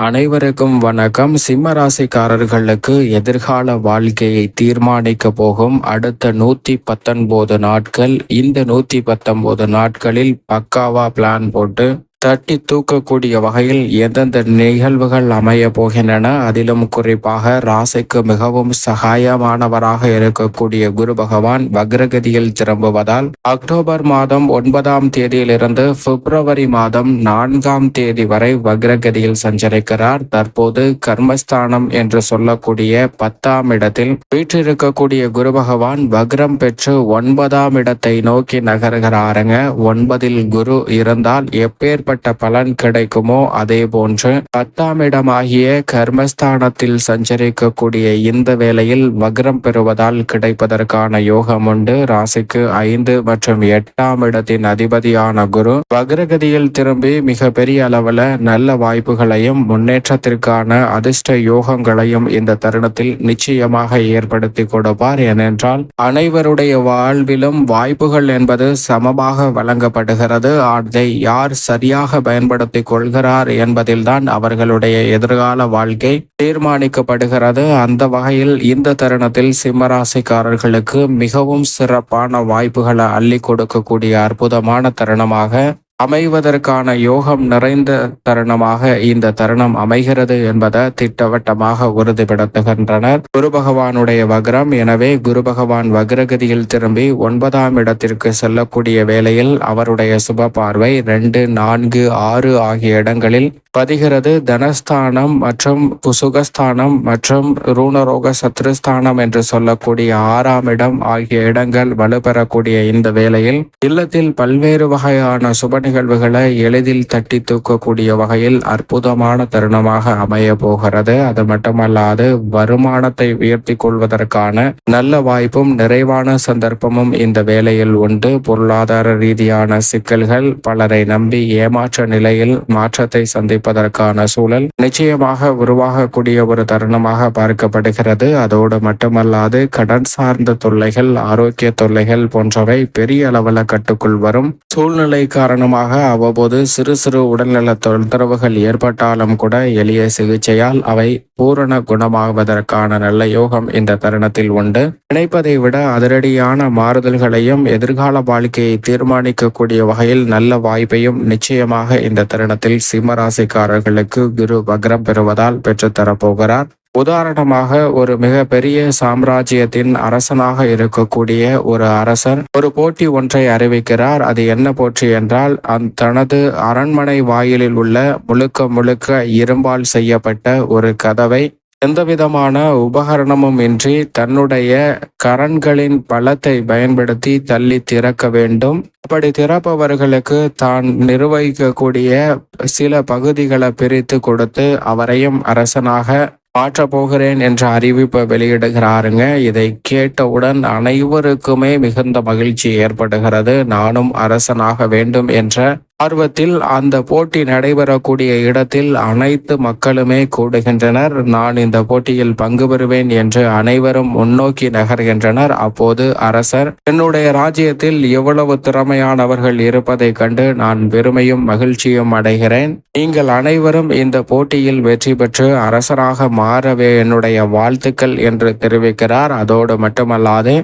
அனைவருக்கும் வணக்கம். சிம்ம ராசிக்காரர்களுக்கு எதிர்கால வாழ்க்கையை தீர்மானிக்க போகும் அடுத்த நூத்தி பத்தொன்பது நாட்கள். இந்த நூத்தி பத்தொன்பது நாட்களில் பக்காவா பிளான் போட்டு தட்டி தூக்கக்கூடிய வகையில் எந்தெந்த நிகழ்வுகள் அமைய போகின்றன அதிலும் குறிப்பாக ராசிக்கு மிகவும் சகாயமானவராக இருக்கக்கூடிய குரு பகவான் வக்ரகதியில் திரும்புவதால் அக்டோபர் மாதம் ஒன்பதாம் தேதியிலிருந்து பிப்ரவரி மாதம் நான்காம் தேதி வரை வக்ரகதியில் சஞ்சரிக்கிறார். தற்போது கர்மஸ்தானம் என்று சொல்லக்கூடிய பத்தாம் இடத்தில் வீற்றிருக்கக்கூடிய குரு பகவான் வக்ரம் பெற்று ஒன்பதாம் இடத்தை நோக்கி நகர்கிறாருங்க. ஒன்பதில் குரு இருந்தால் எப்பேர் எப்படிப்பட்ட பலன் கிடைக்குமோ அதே போன்று பத்தாம் இடமாகிய கர்மஸ்தானத்தில் சஞ்சரிக்கக்கூடிய இந்த வேளையில் வக்ரம் பெறுவதால் கிடைப்பதற்கான யோகம் உண்டு. ராசிக்கு ஐந்து மற்றும் எட்டாம் இடத்தின் அதிபதியான குரு வக்ரகதியில் திரும்பி மிக பெரிய அளவுல நல்ல வாய்ப்புகளையும் முன்னேற்றத்திற்கான அதிர்ஷ்ட யோகங்களையும் இந்த தருணத்தில் நிச்சயமாக ஏற்படுத்தி கொடுப்பார். ஏனென்றால் அனைவருடைய வாழ்விலும் வாய்ப்புகள் என்பது சமமாக வழங்கப்படுகிறது. அதை யார் சரியாக பயன்படுத்திக் கொள்கிறார் என்பதில்தான் அவர்களுடைய எதிர்கால வாழ்க்கை தீர்மானிக்கப்படுகிறது. அந்த வகையில் இந்த தருணத்தில் சிம்மராசிக்காரர்களுக்கு மிகவும் சிறப்பான வாய்ப்புகளை அள்ளி கொடுக்கக்கூடிய அற்புதமான தருணமாக அமைவதற்கான யோகம் நிறைந்த தருணமாக இந்த தருணம் அமைகிறது என்பதை திட்டவட்டமாக உறுதிப்படுத்துகின்றனர். குரு பகவானுடைய வக்ரம் எனவே குரு பகவான் வக்ரகதியில் திரும்பி ஒன்பதாம் இடத்திற்கு செல்லக்கூடிய வேளையில் அவருடைய சுப பார்வை ரெண்டு நான்கு ஆறு ஆகிய இடங்களில் பதிகிறது. தனஸ்தானம் மற்றும் சுகஸ்தானம் மற்றும் ரூணரோக சத்ருஸ்தானம் என்று சொல்லக்கூடிய ஆறாம் இடம் ஆகிய இடங்கள் வலுப்பெறக்கூடிய இந்த வேளையில் இல்லத்தில் பல்வேறு வகையான சுப நிகழ்வுகளை எளிதில் தட்டி தூக்கக்கூடிய வகையில் அற்புதமான தருணமாக அமைய போகிறது. அது மட்டுமல்லாது வருமானத்தை உயர்த்தி கொள்வதற்கான நல்ல வாய்ப்பும் நிறைவான சந்தர்ப்பமும் இந்த வேளையில் உண்டு. பொருளாதார ரீதியான சிக்கல்கள் பலரை நம்பி ஏமாற்ற நிலையில் மாற்றத்தை சந்திப்பதற்கான சூழல் நிச்சயமாக உருவாகக்கூடிய ஒரு தருணமாக பார்க்கப்படுகிறது. அதோடு மட்டுமல்லாது கடன் சார்ந்த தொல்லைகள் ஆரோக்கிய தொல்லைகள் போன்றவை பெரிய அளவில் கட்டுக்குள் வரும். சூழ்நிலை காரணமாக அவ்வப்போது சிறு சிறு உடல்நல தொந்தரவுகள் ஏற்பட்டாலும் கூட எளிய சிகிச்சையால் அவை பூரண குணமாவதற்கான நல்ல யோகம் இந்த தருணத்தில் உண்டு. நினைப்பதை விட அதிரடியான மாறுதல்களையும் எதிர்கால வாழ்க்கையை தீர்மானிக்கக்கூடிய வகையில் நல்ல வாய்ப்பையும் நிச்சயமாக இந்த தருணத்தில் சிம்மராசிக்காரர்களுக்கு குரு வக்ரம் பெறுவதால் பெற்றுத்தரப்போகிறார் உதாரணமாக ஒரு மிகப்பெரிய சாம்ராஜ்யத்தின் அரசனாக இருக்கக்கூடிய ஒரு அரசர் ஒரு போட்டி ஒன்றை அறிவிக்கிறார். அது என்ன போட்டி என்றால் அந் தனது அரண்மனை வாயிலில் உள்ள முழுக்க முழுக்க இரும்பால் செய்யப்பட்ட ஒரு கதவை எந்தவிதமான உபகரணமும் இன்றி தன்னுடைய கரன்களின் பலத்தை பயன்படுத்தி தள்ளி திறக்க வேண்டும். அப்படி திறப்பவர்களுக்கு தான் நிர்வகிக்கக்கூடிய சில பகுதிகளை பிரித்து கொடுத்து அவரையும் அரசனாக மாற்றப் போகிறேன் என்ற அறிவிப்பை வெளியிடுகிறாருங்க. இதை கேட்டவுடன் அனைவருக்குமே மிகுந்த மகிழ்ச்சி ஏற்படுகிறது. நானும் அரசனாக வேண்டும் என்ற ஆர்வத்தில் அந்த போட்டி நடைபெறக்கூடிய இடத்தில் அனைத்து மக்களுமே கூடுகின்றனர். நான் இந்த போட்டியில் பங்கு பெறுவேன் என்று அனைவரும் முன்னோக்கி நகர்கின்றனர். அப்போது அரசர் என்னுடைய ராஜ்யத்தில் எவ்வளவு திறமையானவர்கள் இருப்பதைக் கண்டு நான் பெருமையும் மகிழ்ச்சியும் அடைகிறேன். நீங்கள் அனைவரும் இந்த போட்டியில் வெற்றி பெற்று அரசராக மாறவே என்னுடைய வாழ்த்துக்கள் என்று தெரிவிக்கிறார். அதோடு மட்டுமல்லாது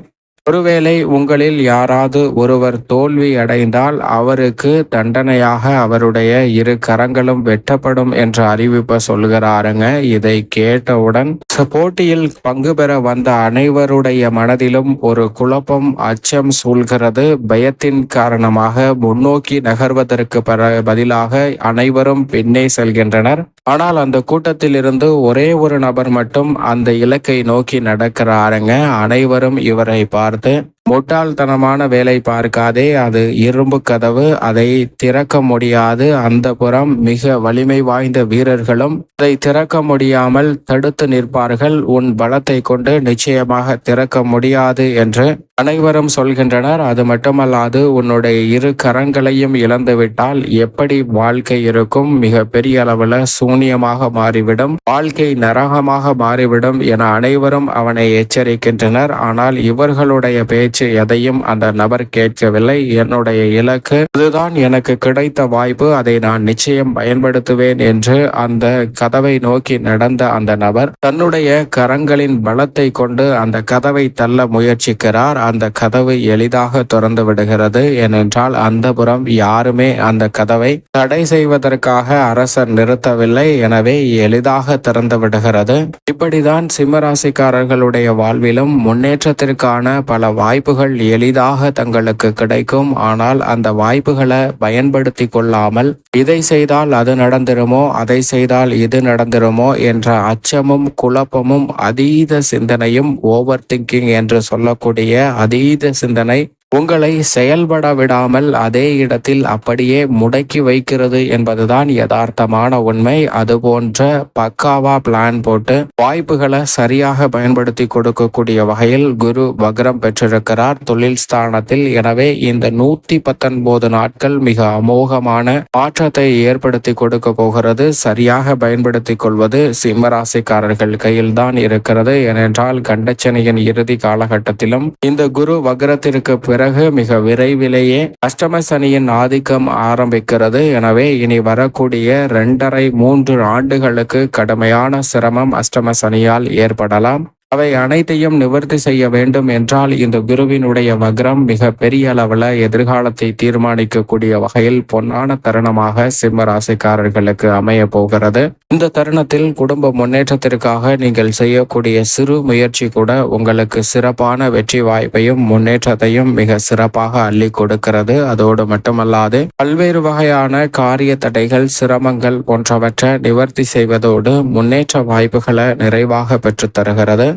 ஒருவேளை உங்களில் யாராவது ஒருவர் தோல்வி அடைந்தால் அவருக்கு தண்டனையாக அவருடைய இரு கரங்களும் வெட்டப்படும் என்ற அறிவிப்பை சொல்கிறாருங்க இதை கேட்டவுடன் போட்டியில் பங்கு பெற வந்த அனைவருடைய மனதிலும் ஒரு குழப்பம் அச்சம் சூழ்கிறது. பயத்தின் காரணமாக முன்னோக்கி நகர்வதற்கு பதிலாக அனைவரும் பின்னே செல்கின்றனர். ஆனால் அந்த கூட்டத்தில் இருந்து ஒரே ஒரு நபர் மட்டும் அந்த இலக்கை நோக்கி நடக்கிறாருங்க. அனைவரும் இவரை பார்த்து parte முட்டாள்தனமான வேலை பார்க்காதே அது இரும்பு கதவு. அதை திறக்க முடியாது. அந்த புறம் மிக வலிமை வாய்ந்த வீரர்களும் அதை திறக்க முடியாமல் தடுத்து நிற்பார்கள். உன் பலத்தை கொண்டு நிச்சயமாக திறக்க முடியாது என்று அனைவரும் சொல்கின்றனர். அது மட்டுமல்லாது உன்னுடைய இரு கரங்களையும் இழந்துவிட்டால் எப்படி வாழ்க்கை இருக்கும்? மிக பெரிய அளவுல சூனியமாக மாறிவிடும். வாழ்க்கை நரகமாக மாறிவிடும் என அனைவரும் அவனை எச்சரிக்கின்றனர். ஆனால் இவர்களுடைய பேச்சு பேச்சு எதையும் அந்த நபர் கேட்கவில்லை. என்னுடைய இலக்கு இதுதான் எனக்கு கிடைத்த வாய்ப்பு. அதை நான் நிச்சயம் பயன்படுத்துவேன் என்று அந்த கதவை நோக்கி நடந்த அந்த நபர் தன்னுடைய கரங்களின் பலத்தை கொண்டு அந்த கதவை தள்ள முயற்சிக்கிறார். அந்த கதவு எளிதாக திறந்து விடுகிறது. ஏனென்றால் அந்த புறம் யாருமே அந்த கதவை தடை செய்வதற்காக அரசர் நிறுத்தவில்லை. எனவே எளிதாக திறந்து விடுகிறது. இப்படிதான் சிம்மராசிக்காரர்களுடைய வாழ்விலும் முன்னேற்றத்திற்கான பல வாய்ப்பு வாய்ப்புகள் எளிதாக தங்களுக்கு கிடைக்கும். ஆனால் அந்த வாய்ப்புகளை பயன்படுத்தி கொள்ளாமல் இதை செய்தால் அது நடந்துருமோ அதை செய்தால் இது நடந்துருமோ என்ற அச்சமும் குழப்பமும் அதீத சிந்தனையும் ஓவர் திங்கிங் என்று சொல்லக்கூடிய அதீத சிந்தனை உங்களை செயல்பட விடாமல் அதே இடத்தில் அப்படியே முடக்கி வைக்கிறது என்பதுதான் யதார்த்தமான உண்மை. அதுபோன்ற பக்காவா பிளான் போட்டு வாய்ப்புகளை சரியாக பயன்படுத்தி கொடுக்கக்கூடிய வகையில் குரு வக்ரம் பெற்றிருக்கிறார். தொழில் ஸ்தானத்தில் எனவே இந்த நூத்தி பத்தொன்பது நாட்கள் மிக அமோகமான மாற்றத்தை ஏற்படுத்தி கொடுக்க போகிறது. சரியாக பயன்படுத்திக் கொள்வது சிம்மராசிக்காரர்கள் கையில் தான் இருக்கிறது. ஏனென்றால் கண்டச்சனையின் இறுதி காலகட்டத்திலும் இந்த குரு வக்ரத்திற்கு பிறகு மிக விரைவிலேயே அஷ்டம சனியின் ஆதிக்கம் ஆரம்பிக்கிறது. எனவே இனி வரக்கூடிய இரண்டரை மூன்று ஆண்டுகளுக்கு கடுமையான சிரமம் அஷ்டம சனியால் ஏற்படலாம். அவை அனைத்தையும் நிவர்த்தி செய்ய வேண்டும் என்றால் இந்த குருவினுடைய வக்ரம் மிக பெரிய அளவில் எதிர்காலத்தை தீர்மானிக்கக்கூடிய வகையில் பொன்னான தருணமாக சிம்ம ராசிக்காரர்களுக்கு அமைய போகிறது. இந்த தருணத்தில் குடும்ப முன்னேற்றத்திற்காக நீங்கள் செய்யக்கூடிய சிறு முயற்சி கூட உங்களுக்கு சிறப்பான வெற்றி வாய்ப்பையும் முன்னேற்றத்தையும் மிக சிறப்பாக அள்ளி கொடுக்கிறது. அதோடு மட்டுமல்லாது பல்வேறு வகையான காரிய தடைகள் சிரமங்கள் போன்றவற்றை நிவர்த்தி செய்வதோடு முன்னேற்ற வாய்ப்புகளை நிறைவாக பெற்றுத் தருகிறது.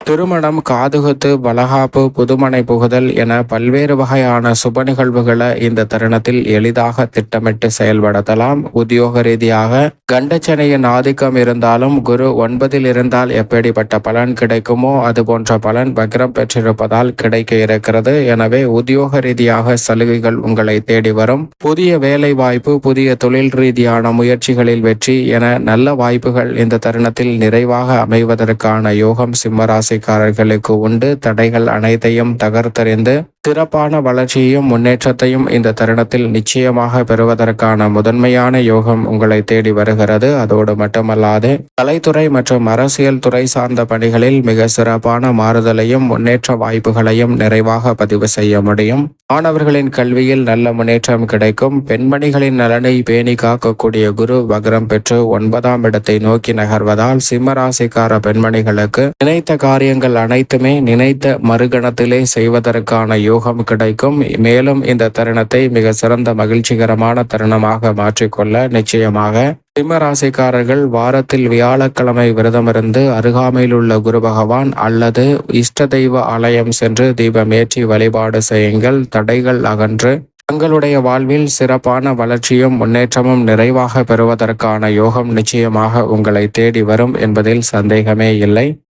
திருமணம் காதுகுத்து வளகாப்பு புதுமனை புகுதல் என பல்வேறு வகையான சுப நிகழ்வுகளை இந்த தருணத்தில் எளிதாக திட்டமிட்டு செயல்படுத்தலாம். உத்தியோக ரீதியாக கண்டச்சனையின் ஆதிக்கம் இருந்தாலும் குரு ஒன்பதில் இருந்தால் எப்படிப்பட்ட பலன் கிடைக்குமோ அது போன்ற பலன் வக்ரம் பெற்றிருப்பதால் கிடைக்க இருக்கிறது. எனவே உத்தியோக ரீதியாக சலுகைகள் உங்களை தேடி வரும். புதிய வேலை வாய்ப்பு புதிய தொழில் ரீதியான முயற்சிகளில் வெற்றி என நல்ல வாய்ப்புகள் இந்த தருணத்தில் நிறைவாக அமைவதற்கான யோகம் சிம்மராசி ராசிக்காரர்களுக்கு உண்டு. தடைகள் அனைத்தையும் தகர்த்தறிந்து சிறப்பான வளர்ச்சியையும் முன்னேற்றத்தையும் இந்த தருணத்தில் நிச்சயமாக பெறுவதற்கான முதன்மையான யோகம் உங்களை தேடி வருகிறது. அதோடு மட்டுமல்லாது கலைத்துறை மற்றும் அரசியல் துறை சார்ந்த பணிகளில் மிக சிறப்பான மாறுதலையும் முன்னேற்ற வாய்ப்புகளையும் நிறைவாக பதிவு செய்ய முடியும். மாணவர்களின் கல்வியில் நல்ல முன்னேற்றம் கிடைக்கும். பெண்மணிகளின் நலனை பேணி காக்கக்கூடிய குரு வக்ரம் பெற்று ஒன்பதாம் இடத்தை நோக்கி நகர்வதால் சிம்மராசிக்கார பெண்மணிகளுக்கு நினைத்த காரியங்கள் அனைத்துமே நினைத்த மறுகணத்திலே செய்வதற்கான யோகம் கிடைக்கும். மேலும் இந்த தருணத்தை மிக சிறந்த மகிழ்ச்சிகரமான தருணமாக மாற்றிக்கொள்ள நிச்சயமாக சிம்மராசிக்காரர்கள் வாரத்தில் வியாழக்கிழமை விரதமிருந்து அருகாமையில் உள்ள குரு பகவான் அல்லது இஷ்ட தெய்வ ஆலயம் சென்று தீபமேற்றி வழிபாடு செய்யுங்கள். தடைகள் அகன்று தங்களுடைய வாழ்வில் சிறப்பான வளர்ச்சியும் முன்னேற்றமும் நிறைவாக பெறுவதற்கான யோகம் நிச்சயமாக உங்களை தேடி வரும் என்பதில் சந்தேகமே இல்லை.